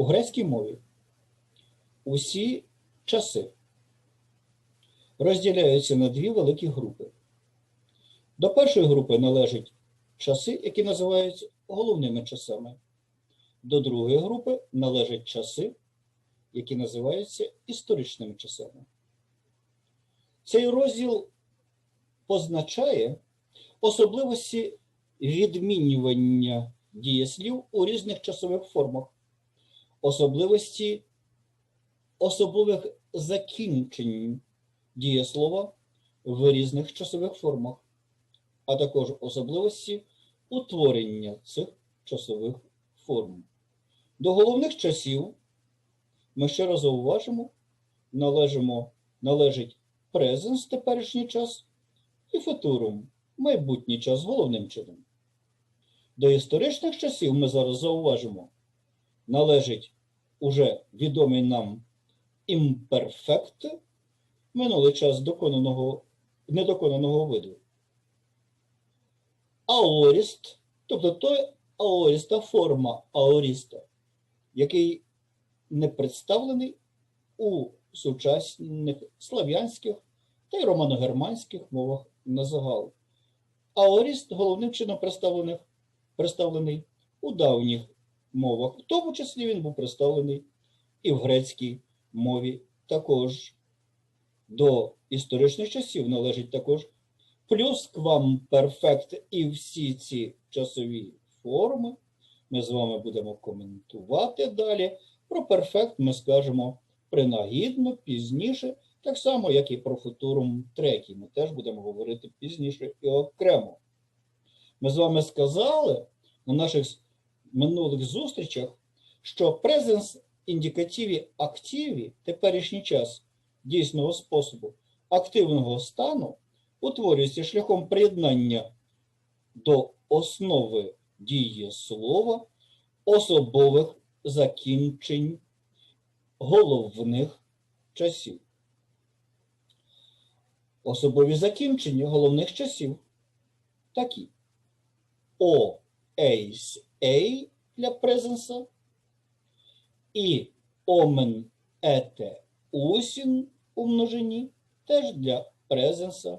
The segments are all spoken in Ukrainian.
У грецькій мові усі часи розділяються на дві великі групи. До першої групи належать часи, які називаються головними часами. До другої групи належать часи, які називаються історичними часами. Цей розділ позначає особливості відмінювання дієслів у різних часових формах, особливості особливих закінчень дієслова в різних часових формах, а також особливості утворення цих часових форм. До головних часів ми ще раз зауважимо, належимо, належить презенс теперішній час і футурум майбутній час головним чином. До історичних часів ми зараз зауважимо, належить уже відомий нам імперфект, минулий час доконаного, недоконаного виду. Аоріст, тобто той аоріста, форма аоріста, який не представлений у сучасних слав'янських та й романо-германських мовах на загал. Аоріст головним чином представлений у давніх мовах, в тому числі він був представлений і в грецькій мові також. До історичних часів належить також плюсквамперфект і всі ці часові форми. Ми з вами будемо коментувати далі. Про перфект ми скажемо принагідно, пізніше, так само, як і про футурум третій. Ми теж будемо говорити пізніше і окремо. Ми з вами сказали на наших минулих зустрічах, що презенс індикативі активі теперішній час дійсного способу активного стану утворюється шляхом приєднання до основи дії слова особових закінчень головних часів. Особові закінчення головних часів такі. О, ейс, ей для презенса і омен, ете, усін у множині теж для презенса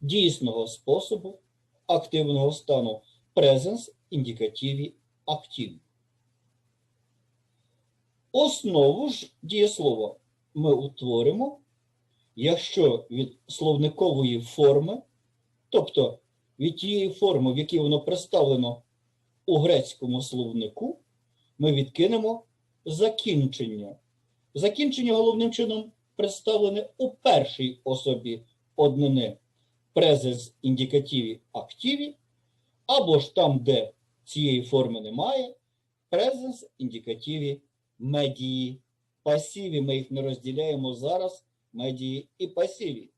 дійсного способу активного стану презенс індикативі актив. Основу ж дієслова ми утворимо, якщо від словникової форми, тобто від тієї форми, в якій воно представлено у грецькому словнику, ми відкинемо закінчення. Закінчення головним чином представлене у першій особі однини презенс індикативі активі, або ж там, де цієї форми немає, презенс індикативі медії пасиві. Ми їх не розділяємо зараз, медії і пасиві.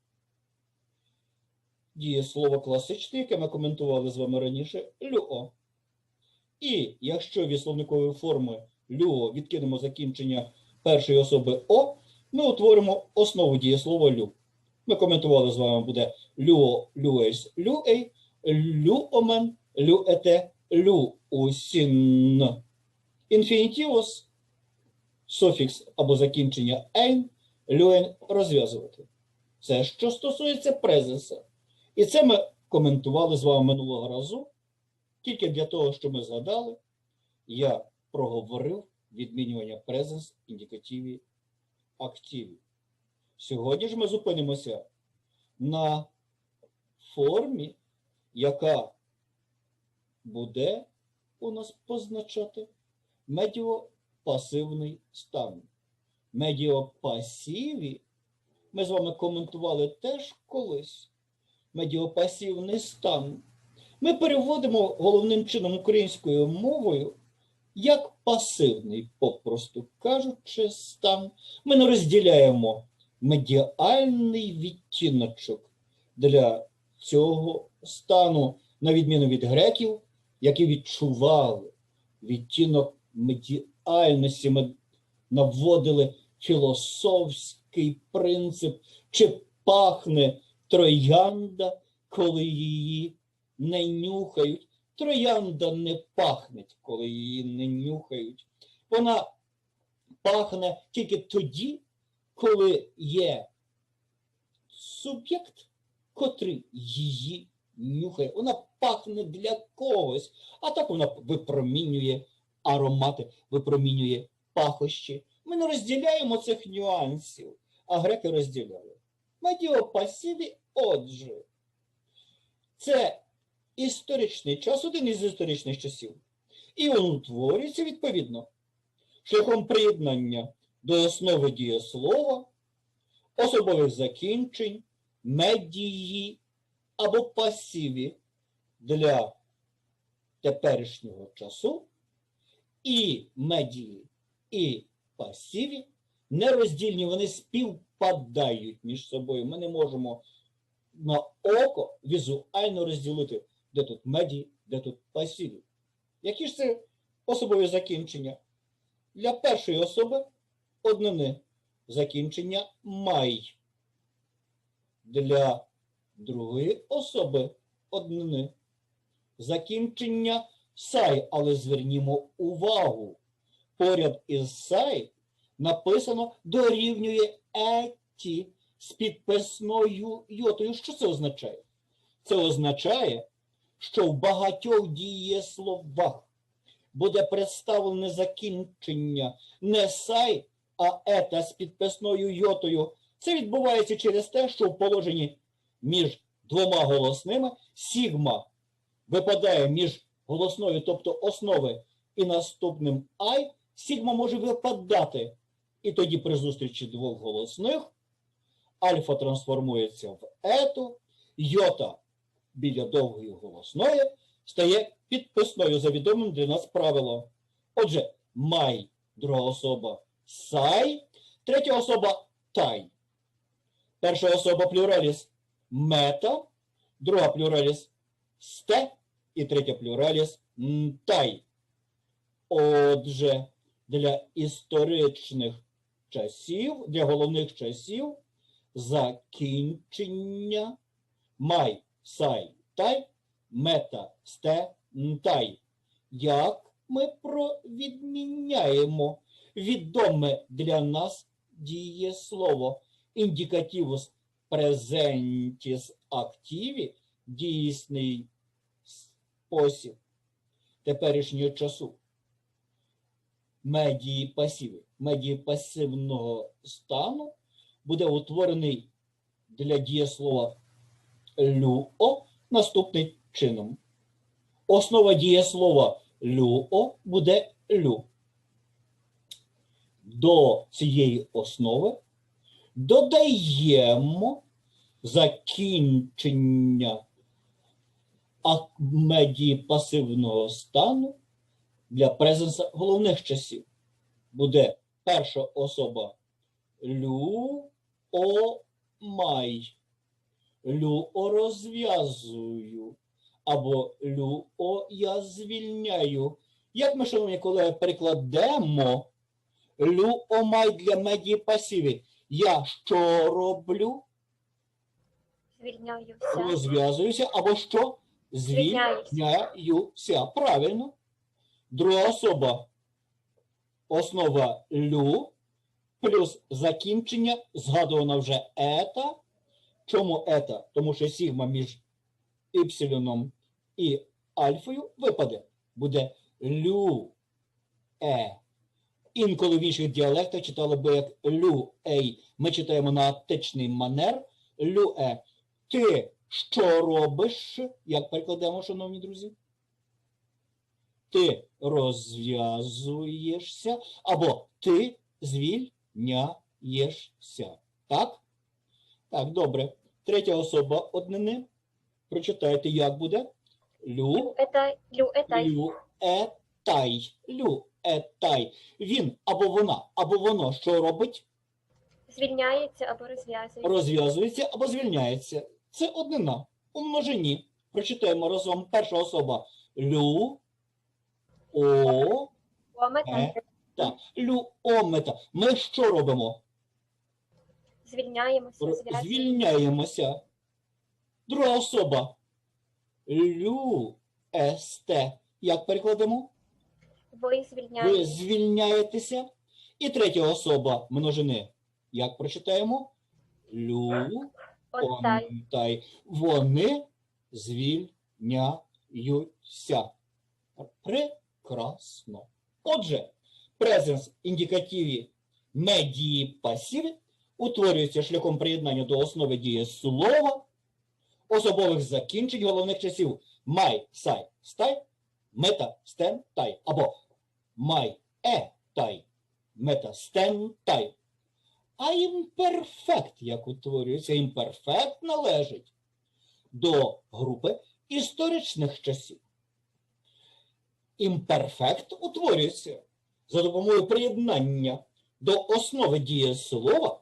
Дієслово класичне, яке ми коментували з вами раніше, люо. І якщо від словникової форми люо відкинемо закінчення першої особи О, ми утворимо основу дієслова лю. Ми коментували з вами буде люо, люейс, люей, люомен, люете, люусін. Інфінітівос, суфікс або закінчення ейн, люен розв'язувати. Це що стосується презенса. І це ми коментували з вами минулого разу. Тільки для того, що ми згадали, я проговорив відмінювання презенс індикативі активі. Сьогодні ж ми зупинимося на формі, яка буде у нас позначати медіопасивний стан. Медіопасиві ми з вами коментували теж колись. Медіопасивний стан. Ми переводимо головним чином українською мовою як пасивний, попросту кажучи, стан. Ми не розділяємо медіальний відтіночок для цього стану, на відміну від греків, які відчували відтінок медіальності. Ми наводили філософський принцип, чи пахне троянда, коли її не нюхають. Троянда не пахне, коли її не нюхають. Вона пахне тільки тоді, коли є суб'єкт, котрий її нюхає. Вона пахне для когось, а так вона випромінює аромати, випромінює пахощі. Ми не розділяємо цих нюансів, а греки розділяли. Медіопасіві, отже, це історичний час, один із історичних часів. І він утворюється відповідно шляхом приєднання до основи дієслова, особових закінчень, медії або пасіві для теперішнього часу, і медії, і пасіві нероздільні, вони співпадають між собою. Ми не можемо на око візуально розділити, де тут медії, де тут пасіві. Які ж це особові закінчення? Для першої особи однини закінчення май. Для другої особи однини закінчення сай, але звернімо увагу. Поряд із сай написано дорівнює еті з підписною йотою. Що це означає? Це означає, що в багатьох дієсловах буде представлене закінчення не сай, а ета з підписною йотою. Це відбувається через те, що в положенні між двома голосними сігма випадає між голосною, тобто основи, і наступним ай, сігма може випадати. І тоді при зустрічі двох голосних альфа трансформується в ету, йота біля довгої голосної стає підписною за відомим для нас правилом. Отже, май, друга особа сай, третя особа тай. Перша особа плюраліс мета, друга плюраліс сте і третя плюраліс тай. Отже, для історичних часів, для головних часів закінчення май, сай, тай, мета, сте, тай. Як ми провідміняємо відоме для нас дієслово індикативус презентіс активі, дійсний спосіб теперішнього часу. Медії пасіви. Медії пасивного стану буде утворений для дієслова люо наступним чином. Основа дієслова люо буде лю. До цієї основи додаємо закінчення ак- медії пасивного стану для презенса головних часів. Буде перша особа лю май. Лю розв'язую. Або лю о я звільняю. Як ми, шановні колеги, перекладемо лю о май для медії пасиві? Я що роблю? Звільняюся. Розв'язуюся, або що? Звільняюся. Звільняюся. Правильно. Друга особа. Основа лю плюс закінчення, згадувано вже ета. Чому ета? Тому що сігма між іпсилоном і альфою випаде. Буде лю е. Інколи в інших діалектах читали би як лю ей. Ми читаємо на атичний манер лю е. Ти що робиш? Як перекладемо, шановні друзі? Ти розв'язуєшся або ти звільняєшся. Так? Так, добре. Третя особа однини. Прочитайте, як буде. Лю, Это лю это лю, етай. Лю, етай. Він або вона, або воно що робить? звільняється або розв'язується. розв'язується або звільняється. Це однина у множині. Прочитаємо разом. Перша особа лю, о, Омета Е. так, люомета. Ми що робимо? Звільняємося, зв'язуємося. Звільняємося. Друга особа лю есте. Як перекладемо? Ви Ви звільняєтеся. звільняєтеся. І третя особа множини. Як прочитаємо? Лю онтай. Вони звільняються. Прекрасно. Отже, презенс індикативі медії пасіви утворюється шляхом приєднання до основи дієслова, особових закінчень головних часів май, сай, стай, мета, стен, тай, або май, е, тай, мета, стен, тай. А імперфект, як утворюється, імперфект належить до групи історичних часів. Імперфект утворюється за допомогою приєднання до основи дієслова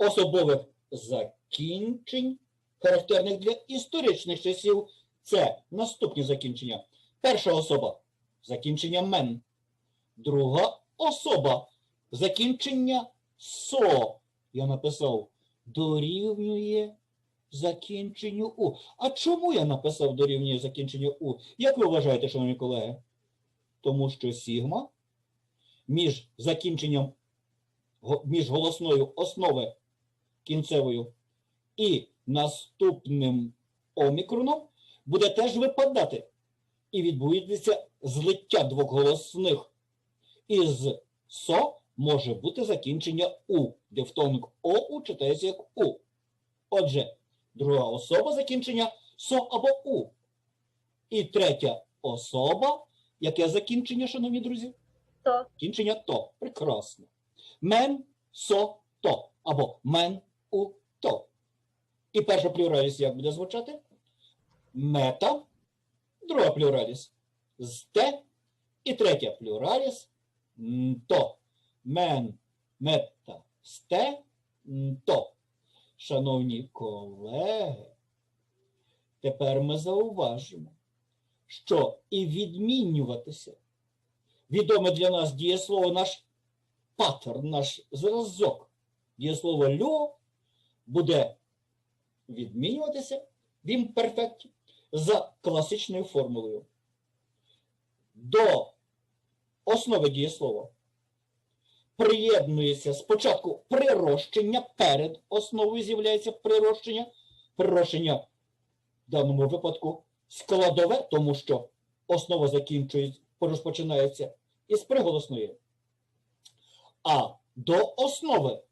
особових закінчень, характерних для історичних часів. Це наступні закінчення. Перша особа закінчення мен. Друга особа закінчення со. Я написав дорівнює закінченню У. А чому я написав дорівнює закінченню У? Як ви вважаєте, шановні колеги? Тому що сігма між закінченням між голосною основи кінцевою і наступним омікроном буде теж випадати. І відбудеться злиття двох голосних. Із со може бути закінчення У. Дифтонг ОУ читається як У. Отже, друга особа закінчення со або У. І третя особа, яке закінчення, шановні друзі? То. Кінчення то. Прекрасно. Мен, со, то. Або мен, у, то. І перша плюраліс як буде звучати? Мета. Друга плюраліс з те. І третя плюраліс то. Мен, мета, сте, то. Шановні колеги, тепер ми зауважимо, що і відмінюватися відоме для нас дієслово, наш паттерн, наш зразок. Дієслово льо буде відмінюватися в імперфекті за класичною формулою. До основи дієслова приєднується спочатку прирощення, перед основою з'являється прирощення. Прирощення в даному випадку складове, тому що основа закінчується, розпочинається із приголосної. А до основи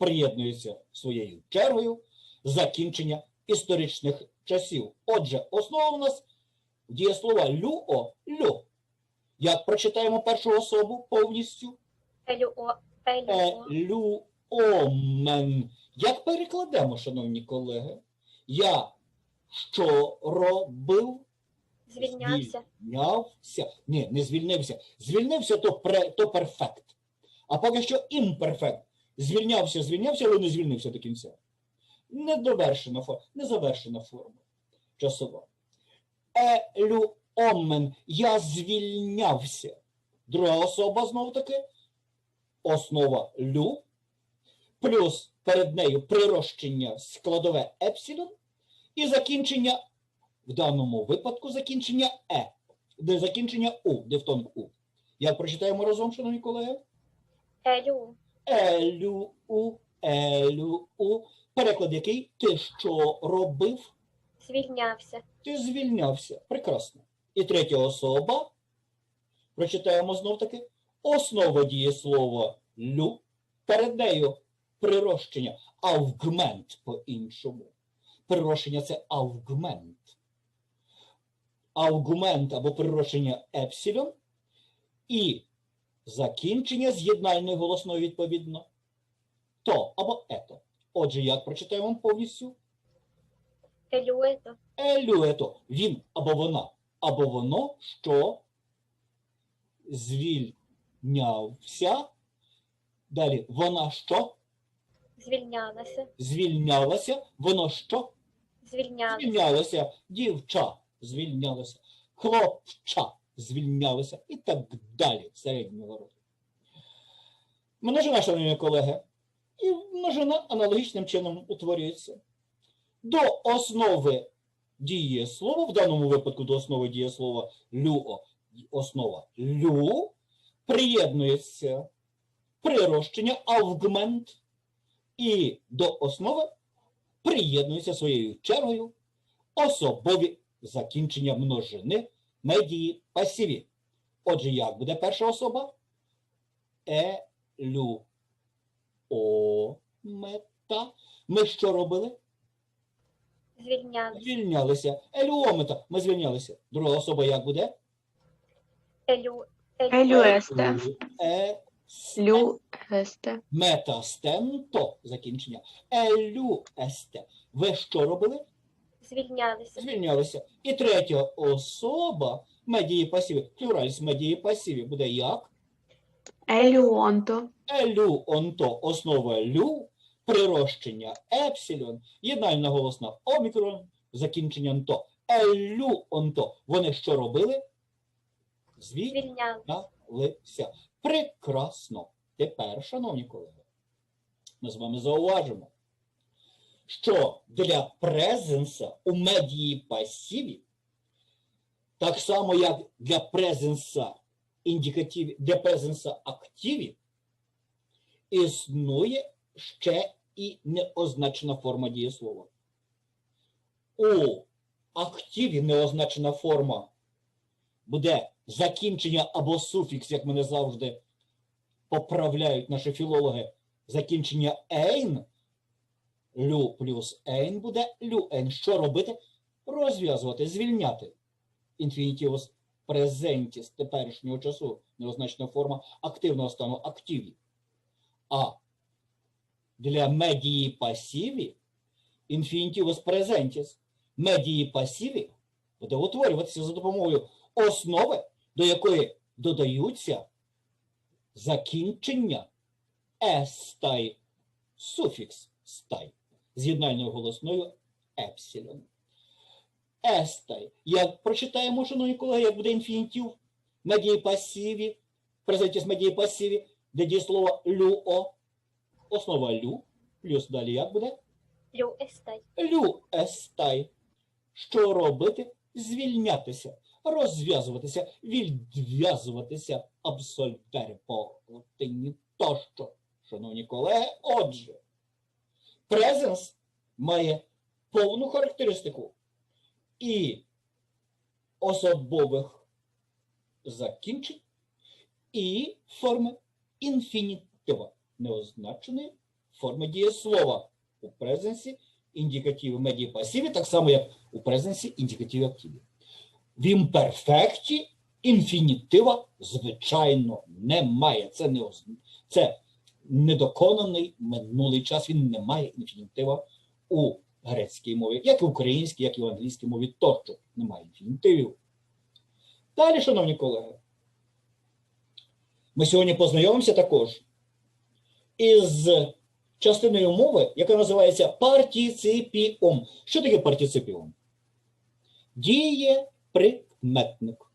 приєднується своєю чергою закінчення історичних часів. Отже, основа у нас дієслова люо, лю. Як прочитаємо першу особу повністю? Елюо. Елюо. Елюомен. Як перекладемо, шановні колеги? Я що робив? Звільнявся. Звільнявся. Ні, не звільнився. Звільнився то, пре, то перфект. А поки що імперфект. Звільнявся, звільнявся, але не звільнився до кінця. Недовершена форма, незавершена форма часова. Елюомен. Я звільнявся. Друга особа знову таки. Основа лю. Плюс перед нею прирощення складове епсилон. І закінчення в даному випадку закінчення Е, де закінчення У, дифтонг У. Як прочитаємо разом, шановні колеги? Елю. Елю У, елю У. Переклад який? Ти що робив? Звільнявся. Ти звільнявся. Прекрасно. І третя особа. Прочитаємо знов таки. Основа дієслова лю. Перед нею прирощення. Авгмент по-іншому. Прирощення це авгмент. Аугмент або прирощення епсилон. І закінчення з'єднальної голосної відповідно. То або ето. Отже, як прочитаємо повністю? Елюето. Елюето. Він або вона, або воно, що звільнявся. Далі вона що? Звільнялася. Звільнялася. Воно що? Звільнялася. Звільнялося. Дівча звільнялося. Хлопча звільнялося. І так далі. Середнього роду. Множина, шановні колеги. І множина аналогічним чином утворюється. До основи дієслова, в даному випадку до основи дієслова люо, основа лю, приєднується прирощення авгмент і до основи приєднуються своєю чергою особові закінчення множини медії пасиві. Отже, як буде перша особа? Елю. О, мета. Ми що робили? Звільнялися. Звільнялися. Елюомета. Ми звільнялися. Друга особа як буде? Елю. Елюесте. Е, Лю есте. метастенто закінчення. Елюесте. Ви що робили? Звільнялися. Звільнялися. І третя особа медії пасиві, плюраліс медії пасиві буде як? Елюонто. Елю онто основа лю, прирощення епсилон, єднальна голосна омікрон, закінчення нто. Елю онто. Вони що робили? Звільнялися. Прекрасно. Тепер, шановні колеги, ми з вами зауважимо, що для презенса у медії пасиві, так само як для презенса індикативі, для презенса активі, існує ще і неозначена форма дієслова. У активі неозначена форма буде закінчення або суфікс, як мене завжди поправляють наші філологи, закінчення «ейн», лю плюс «ейн» буде лю-ейн. Що робити? Розв'язувати, звільняти. Інфінітивус презентіс теперішнього часу, неозначена форма активного стану активі. А для медії пасиві інфінітивус презентіс медії пасиві буде утворюватися за допомогою основи, до якої додаються закінчення естай, суфікс стай, з'єднальною голосною епсилон. Естай. Як прочитаємо, шановні колеги, як буде інфінітив медії пасиві, презентіс медії пасиві, де дієслово люо, основа лю, плюс далі як буде? Лю естай. Лю естай. Що робити? Звільнятися, розв'язуватися, відв'язуватися абсольтери по латині тощо. Шановні колеги, отже, презенс має повну характеристику і особових закінчень, і форми інфінітива, неозначеної форми дієслова у презенсі індикативи медії пасиві, так само, як у презенсі індикативи активі. В імперфекті інфінітива, звичайно, немає. Це не це недоконаний минулий час. Він не має інфінітива у грецькій мові, як і українській, як і в англійській мові тощо немає інфінітивів. Далі, шановні колеги, ми сьогодні познайомимося також із частиною мови, яка називається партіципіум. Що таке партіципіум? Діє прикметник.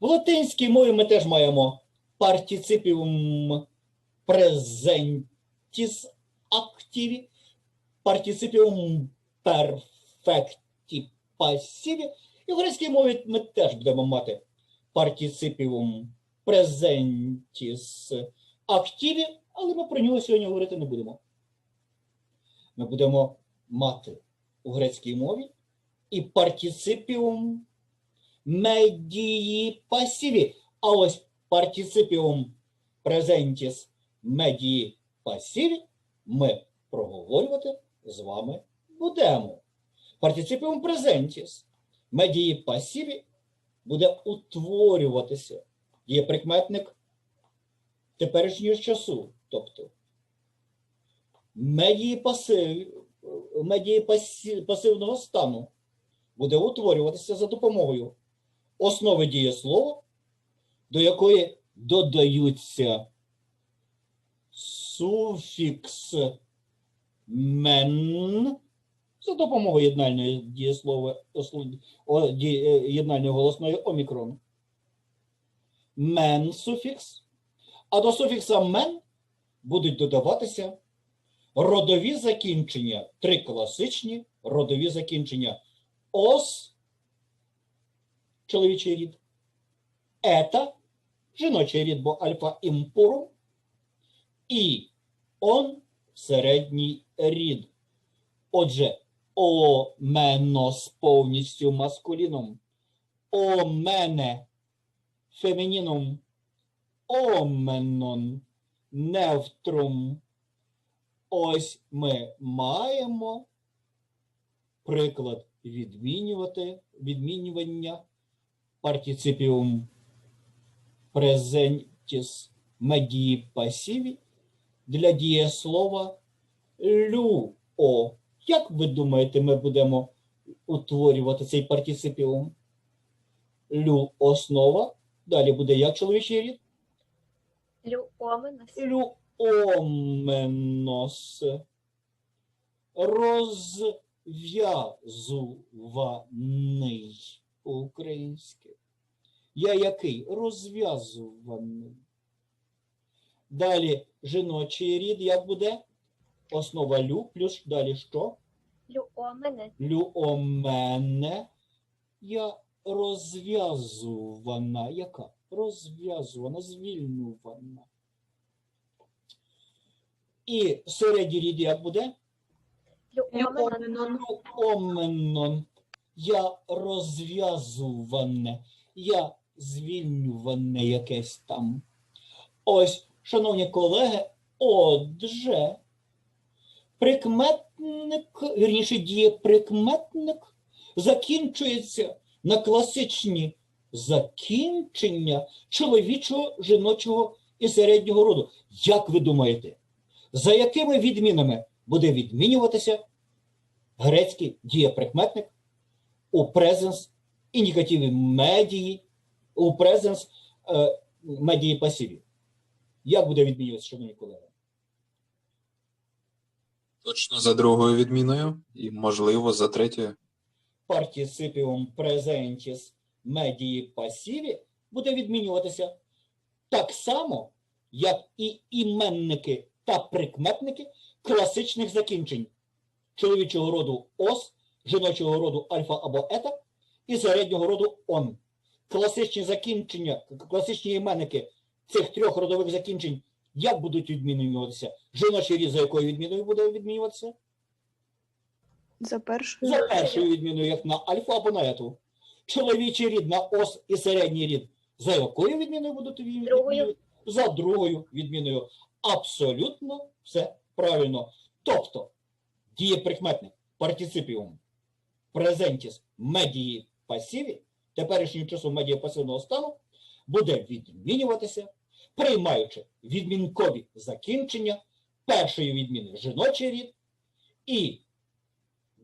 В латинській мові ми теж маємо партіципіум презентіс активі, партіципіум перфекті пасіві. І в грецькій мові ми теж будемо мати партіципіум презентіс активі, але ми про нього сьогодні говорити не будемо. Ми будемо мати у грецькій мові і партіципіум медії пасиві. А ось партіципіум презентіс медії пасиві ми проговорювати з вами будемо. Партіципіум презентіс медії пасиві буде утворюватися. Є прикметник теперішнього часу. Тобто медії, пасив, медії пасі- пасивного стану буде утворюватися за допомогою основи дієслова, до якої додаються суфікс мен за допомогою єднальної дієслова, е, єднальної голосної омікрон. Мен суфікс. А до суфікса мен будуть додаватися родові закінчення, три класичні родові закінчення. Ос, чоловічий рід, ета, жіночий рід, бо альфа імпурум, і он середній рід. Отже, оменос повністю маскуліном, омене фемінінум, оменон невтрум. Ось ми маємо приклад відмінювати, відмінювання партиципіум презентіс медії пасіві для дієслова люо. Як ви думаєте, ми будемо утворювати цей партиципіум? Лю основа. Далі буде як чоловічий рід? Люоменос. Люоменос. Розв'язуваний по-українськи. Я який? Розв'язуваний. Далі жіночий рід як буде? Основа лю плюс далі що? Люомене. Люомене. Я розв'язувана. Яка? Розв'язувана, звільнювана. І середній рід як буде? Люоменон. Люоменон. Люоменон. Я розв'язуване. Я звільнюване якесь там. Ось, шановні колеги, отже, прикметник, вірніше дієприкметник закінчується на класичні закінчення чоловічого, жіночого і середнього роду. Як ви думаєте, за якими відмінами буде відмінюватися грецький дієприкметник у презенс індикативі медії, у презенс е, медії пасиві? Як буде відмінюватися, шановні колеги? Точно за другою відміною і, можливо, за третьою. Participium presentis медії пасіві буде відмінюватися так само, як і іменники та прикметники класичних закінчень чоловічого роду ос, жіночого роду альфа або ета і середнього роду он. Класичні закінчення, класичні іменники цих трьох родових закінчень як будуть відмінюватися? Жіночий рід за якою відміною буде відмінюватися? За першою. За першою відміною, як на альфа або на ету. Чоловічий рід на ос і середній рід. За якою відміною будуть від- Другою. відміною? За другою відміною. Абсолютно все правильно. Тобто дієприкметник, партиципіум, презентіс, медії пасіві, теперішнім часом медії пасивного стану, буде відмінюватися, приймаючи відмінкові закінчення першої відміни жіночий рід і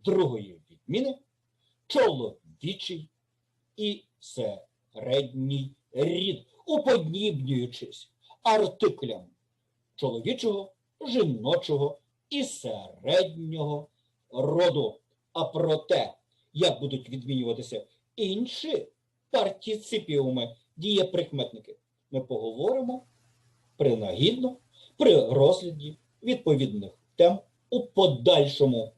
другої відміни чоловічий і середній рід, уподібнюючись артиклям чоловічого, жіночого і середнього роду. А про те, як будуть відмінюватися інші партиципіуми, дієприкметники, ми поговоримо принагідно при розгляді відповідних тем у подальшому